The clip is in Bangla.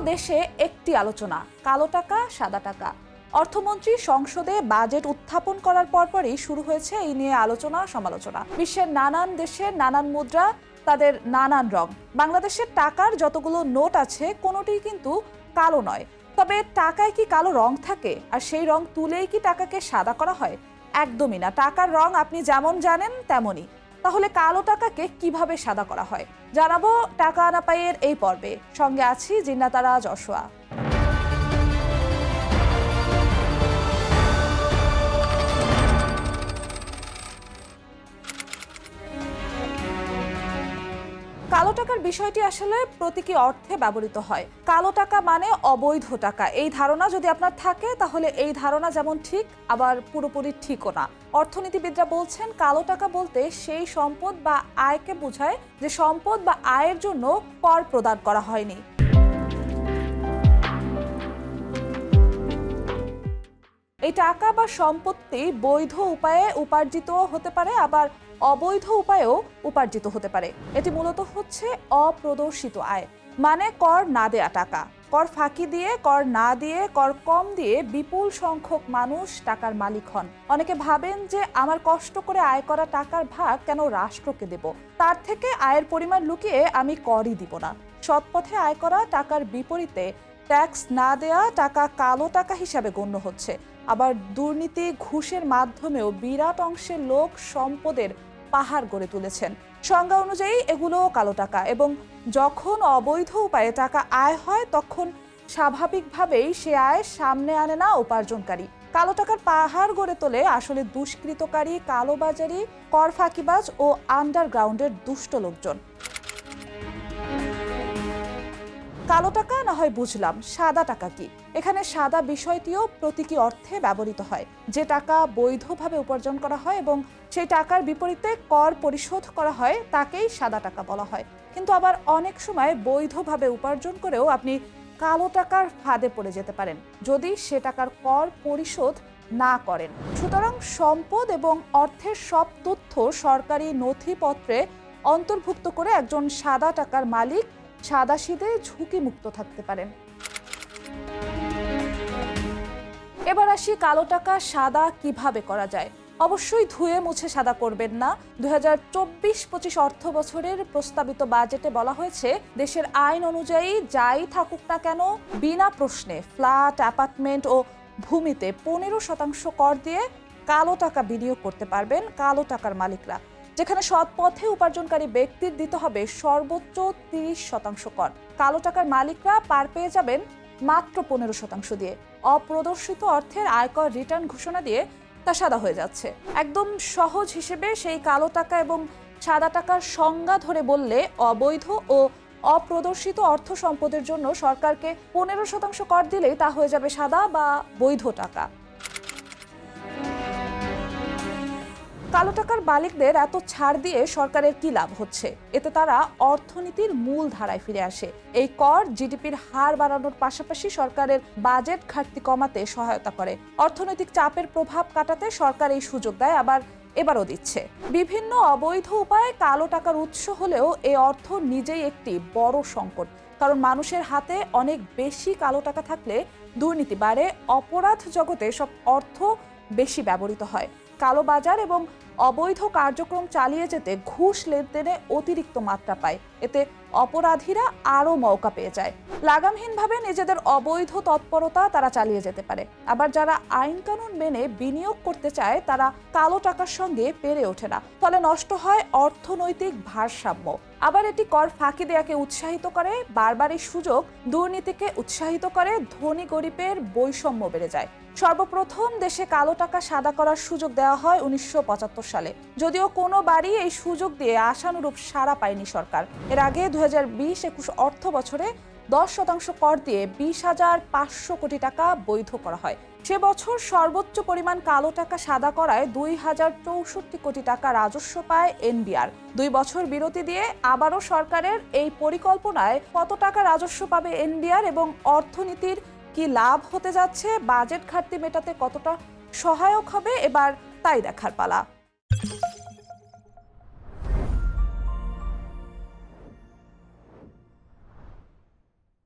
দেশে একটি আলোচনা, কালো টাকা, সাদা টাকা। অর্থমন্ত্রী সংসদে বাজেট উত্থাপন করার পরপরই শুরু হয়েছে এই নিয়ে আলোচনা, সমালোচনা। বিশ্বের নানান দেশের নানান মুদ্রা, তাদের নানান রং। বাংলাদেশের টাকার যতগুলো নোট আছে কোনোটিই কিন্তু কালো নয়। তবে টাকায় কি কালো রং থাকে? আর সেই রং তুলেই কি টাকাকে সাদা করা হয়? একদমই না। টাকার রং আপনি যেমন জানেন, তেমনই। তাহলে কালো টাকাকে কীভাবে সাদা করা হয়? জানাব টাকা আনাপাইয়ের এই পর্বে। সঙ্গে আছি জিন্নাতারা যশোয়া কালো টাকার বিষয়টি আসলে প্রতীকী অর্থে ব্যবহৃত হয়। কালো টাকা মানে অবৈধ টাকা। এই ধারণা যদি আপনার থাকে, তাহলে এই ধারণা যেমন ঠিক, আবার পুরোপুরি ঠিকও না। অর্থনীতিবিদরা বলছেন, কালো টাকা বলতে সেই সম্পদ বা আয়কে বোঝায় যে সম্পদ বা আয়ের জন্য কর প্রদান করা হয়নি। এই টাকা বা সম্পত্তি বৈধ উপায়ে উপার্জিত হতে পারে, আবার অবৈধ উপায়েও উপার্জিত হতে পারে। এটি মূলত হচ্ছে অপ্রদর্শিত আয় মানে কর না দেয়া টাকা। কর ফাঁকি দিয়ে, কর না দিয়ে, কর কম দিয়ে বিপুল সংখ্যক মানুষ টাকার মালিক হন। অনেকে ভাবেন যে আমার কষ্ট করে আয় করা টাকার ভাগ কেন রাষ্ট্রকে দেব? তার থেকে আয়ের পরিমাণ লুকিয়ে আমি করই দিব না। সৎপথে আয় করা টাকার বিপরীতে ট্যাক্স না দেয়া টাকা কালো টাকা হিসাবে গণ্য হচ্ছে। আবার দুর্নীতি ঘুষের মাধ্যমেও বিরাট অংশের লোক সম্পদের পাহাড় গড়ে তুলেছেন। সংজ্ঞা অনুযায়ী এগুলো কালো টাকা এবং যখন অবৈধ উপায়ে টাকা আয় হয়, তখন স্বাভাবিকভাবেই সে আয় সামনে আনে না উপার্জনকারী। কালো টাকার পাহাড় গড়ে তোলে আসলে দুষ্কৃতকারী, কালোবাজারি কর ফাঁকিবাজ ও আন্ডারগ্রাউন্ডের দুষ্ট লোকজন। কালো টাকা না হয় বুঝলাম, সাদা টাকা কি? এখানে সাদা বিষয়টিও প্রতীকী অর্থে ব্যবহৃত হয়। যে টাকা বৈধভাবে উপার্জন করা হয় এবং সেই টাকার বিপরীতে কর পরিশোধ করা হয়, তাকেই সাদা টাকা বলা হয়। কিন্তু আবার অনেক সময় বৈধভাবে উপার্জন করেও আপনি কালো টাকার ফাঁদে পড়ে যেতে পারেন, যদি সে টাকার কর পরিশোধ না করেন। সুতরাং সম্পদ এবং অর্থের সব তথ্য সরকারি নথিপত্রে অন্তর্ভুক্ত করে একজন সাদা টাকার মালিক সাদাশিদে ঝুঁকিমুক্ত থাকতে পারেন। এবার আসি কালো টাকা সাদা কীভাবে করা যায়? অবশ্যই ধুয়ে মুছে সাদা করবেন না। দুই হাজার চব্বিশ পঁচিশ অর্থ বছরের প্রস্তাবিত বাজেটে বলা হয়েছে, দেশের আইন অনুযায়ী যাই থাকুক না কেন, বিনা প্রশ্নে ফ্ল্যাট, অ্যাপার্টমেন্ট ও ভূমিতে পনেরো শতাংশ কর দিয়ে কালো টাকা বিনিয়োগ করতে পারবেন কালো টাকার মালিকরা। যেখানে সৎ পথে উপার্জনকারী ব্যক্তির দিতে হবে সর্বোচ্চ তিরিশ শতাংশ কর। কালো টাকার মালিকরা পার পেয়ে যাবেন মাত্র পনেরো শতাংশ দিয়ে। অপ্রদর্শিত অর্থের আয়কর রিটার্ন ঘোষণা দিয়ে তা সাদা হয়ে যাচ্ছে। একদম সহজ হিসেবে সেই কালো টাকা এবং সাদা টাকার সংজ্ঞা ধরে বললে অবৈধ ও অপ্রদর্শিত অর্থ সম্পদের জন্য সরকারকে পনেরো শতাংশ কর দিলেই তা হয়ে যাবে সাদা বা বৈধ টাকা। কালো টাকার মালিকদের এত ছাড় দিয়ে সরকারের কি লাভ হচ্ছে? এতে তারা অর্থনীতির মূল ধারায় ফিরে আসে। এই কর জিডিপির হার বাড়ানোর পাশাপাশি সরকারের বাজেট ঘাটতি কমাতে সহায়তা করে। অর্থনৈতিক চাপের প্রভাব কাটাতে সরকার এই সুযোগ দেয়, আবার এবারও দিচ্ছে। বিভিন্ন অবৈধ উপায়ে কালো টাকার উৎস হলেও এই অর্থ নিজেই একটি বড় সংকট। কারণ মানুষের হাতে অনেক বেশি কালো টাকা থাকলে দুর্নীতি বাড়ে, অপরাধ জগতে সব অর্থ বেশি ব্যবহৃত হয়। কালোবাজার এবং অবৈধ কার্যক্রম চালিয়ে যেতে ঘুষ লেনদেনে অতিরিক্ত মাত্রা পায়। এতে অপরাধীরা আরও মৌকা পেয়ে যায়। লাগামহীনভাবে নিজেদের অবৈধ তৎপরতা তারা চালিয়ে যেতে পারে। আবার যারা আইন কানুন মেনে বিনিয়োগ করতে চায়, তারা কালো টাকার সঙ্গে পেরে ওঠে না। ফলে নষ্ট হয় অর্থনৈতিক ভারসাম্য। আবার এটি কর ফাঁকি দেয়াকে উৎসাহিত করে বারবার এই সুযোগ দুর্নীতিকে উৎসাহিত করে ধনী গরিবের বৈষম্য বেড়ে যায়। সর্বপ্রথম দেশে কালো টাকা সাদা করার সুযোগ দেওয়া হয় উনিশশো পঁচাত্তর সালে। যদিও কোনো বাড়ি এই সুযোগ দিয়ে আশানুরূপ সাড়া পায়নি সরকার। এর আগে দু হাজার বিশ একুশ অর্থ বছরে দশ শতাংশ কর দিয়ে বিশ হাজার পাঁচশো কোটি টাকা বৈধ করা হয়। সে বছর সর্বোচ্চ পরিমাণ কালো টাকা সাদা করায় দুই হাজার চৌষট্টি কোটি টাকা রাজস্ব পায় এনবিআর। দুই বছর বিরতি দিয়ে আবারও সরকারের এই পরিকল্পনায় কত টাকা রাজস্ব পাবে এনবিআর এবং অর্থনীতির কি লাভ হতে যাচ্ছে, বাজেট ঘাটতি মেটাতে কতটা সহায়ক হবে, এবার তাই দেখার পালা।